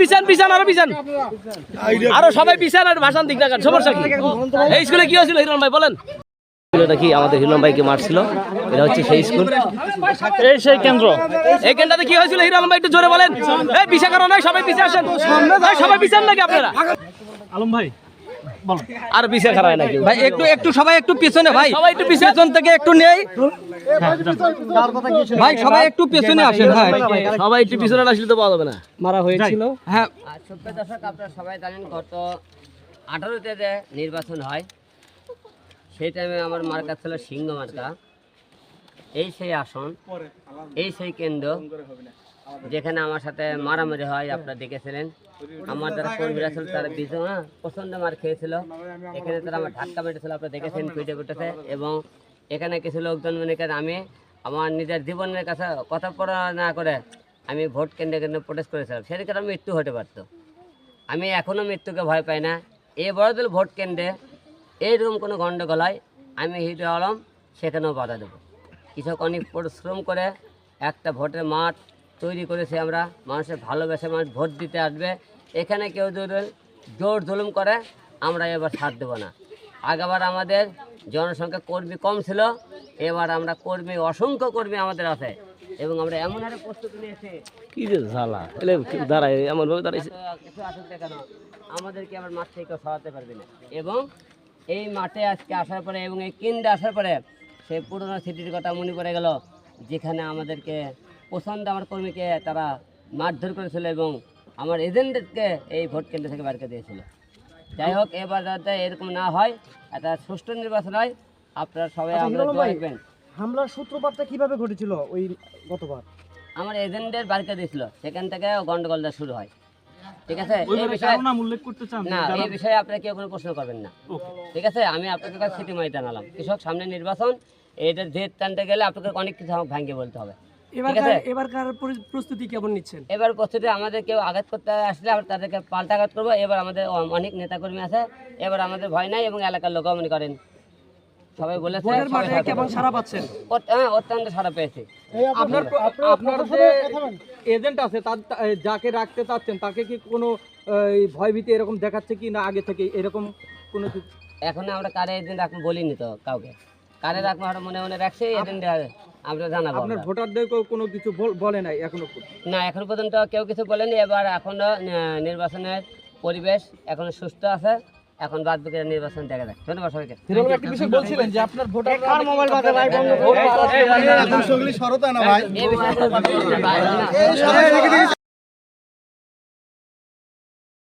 পিছান আরও পিছান আরও সবাই পিছান আর ভাষান দিক না সমস্যা কি? এই স্কুলে কি হয়েছিল হিরণ ভাই বলেন। কি আমাদের হিরণ ভাইকে মারছিল? এটা হচ্ছে সেই স্কুল। এই সেই কেন্দ্র। এইখানটাতে কি হয়েছিল হিরণ ভাই একটু জোরে বলেন। এই সবাই পিছে আসেন। সবাই পিছান নাকি আপনারা? আলম ভাই আর খারায় নাকি? ভাই একটু একটু সবাই একটু পিছনে ভাই। সবাই একটু পিছনে। থেকে একটু নেই। ভাই সবাই একটু পেছনে আসেন হ্যাঁ সবাই একটু পিছনে আসলে তো পাওয়া যাবে না। মারা হয়েছিল। হ্যাঁ। দর্শক আপনারা সবাই জানেন গত আঠারোতে যে নির্বাচন হয় সেই টাইমে আমার মার্কা ছিল সিংহ মার্কা। এই সেই আসন এই সেই কেন্দ্র। যেখানে আমার সাথে মারামারি হয় আপনারা দেখেছিলেন। আমার যারা কর্মীরা ছিল তারা বিজয় হ্যাঁ, প্রচণ্ড মার খেয়েছিল। এখানে তারা আমার ধাক্কা মেটেছিল আপনারা দেখেছেন পিঠে পিঠেছে এবং এখানে কিছু লোকজন মনে আমি আমার নিজের জীবনের কাছে কথা পড়া না করে আমি ভোট কেন্দ্রে কেন্দ্রে প্রোটেস্ট করেছিলাম। সেদিকে আমার মৃত্যু হতে পারতো। আমি এখনও মৃত্যুকে ভয় পাই না। এই বড়দল ভোট কেন্দ্রে এইরকম কোনো গণ্ডগোল হয় আমি হিরো আলম সেখানেও বাধা দেবো। কৃষক অনেক পরিশ্রম করে একটা ভোটের মাঠ তৈরি করেছি আমরা। মানুষের ভালোবেসে মানুষ ভোট দিতে আসবে। এখানে কেউ যদি জোর জুলুম করে আমরা এবার ছাড় দেবো না। আগেবার আমাদের জনসংখ্যা কর্মী কম ছিল এবার আমরা কর্মী অসংখ্য কর্মী আমাদের আছে। এবং আমরা এমন একটা প্রস্তুতি নিয়েছি। কি যে এলে দাঁড়ায় এমন ভাবে দাঁড়াইছে কিছু আসুক কেন আমাদেরকে আবার মাঠ থেকে কেউ সরাতে পারবে না। এবং এই মাঠে আজকে আসার পরে এবং এই কেন্দ্রে আসার পরে সেই পুরোনো স্মৃতির কথা মনে পড়ে গেল যেখানে আমাদেরকে পছন্দ আমার কর্মীকে তারা মারধর করেছিল এবং আমার এজেন্টদেরকে এই ভোট কেন্দ্র থেকে বার করে দিয়েছিল। যাই হোক এবার যাতে এরকম না হয় একটা সুষ্ঠু নির্বাচন হয় আপনারা সবাই আমরা রাখবেন। হামলার সূত্রপাতটা কীভাবে ঘটেছিল ওই গতবার? আমার এজেন্টের বাড়িতে দিয়েছিল সেখান থেকে গন্ডগোলটা শুরু হয়। ঠিক আছে? এই বিষয়ে উল্লেখ করতে চান? না এই বিষয়ে আপনারা কেউ কোনো প্রশ্ন করবেন না। ঠিক আছে? আমি আপনাদের কাছে সিটি জানালাম কৃষক সামনে নির্বাচন এটার জেদ টানতে গেলে আপনাদের অনেক কিছু আমাকে ভাঙ্গে বলতে হবে। এবারকার প্রস্তুতি কেমন নিচ্ছেন? এবার প্রস্তুতি আমাদের কেউ আঘাত করতে আসলে আমরা তাদেরকে পাল্টা আঘাত করব। এবার আমাদের অনেক নেতাকর্মী আছে। এবার আমাদের ভয় নাই এবং এলাকার লোকও মনে করেন। সবাই বলেছে ভোটের সবাই মাঠে সাথে কেমন সারা পাচ্ছেন? হ্যাঁ, অত্যন্ত সারা পেয়েছি। আপনার আপনার যে এজেন্ট আছে তার যাকে রাখতে চাচ্ছেন তাকে কি কোনো ভয়ভীতি এরকম দেখাচ্ছে কি না আগে থেকে এরকম কোনো কিছু? এখন আমরা কারে এজেন্ট রাখব বলিনি তো কাউকে। কারে রাখব আমরা মনে মনে রাখছি এজেন্ট আমরা জানাব আপনার ভোটারদের কোনো কিছু বলে নাই এখনও না এখনও পর্যন্ত কেউ কিছু বলেনি। এবার এখনও আহ, নির্বাচনের পরিবেশ এখনও সুস্থ আছে। এখন বাদ বাকি নির্বাচন দেখা যাক। ধন্যবাদ সবাইকে। একটা বিষয় বলছিলেন যে আপনার ভোটার মোবাইল বাজে? ভাই বন্ধ এই বিষয়ে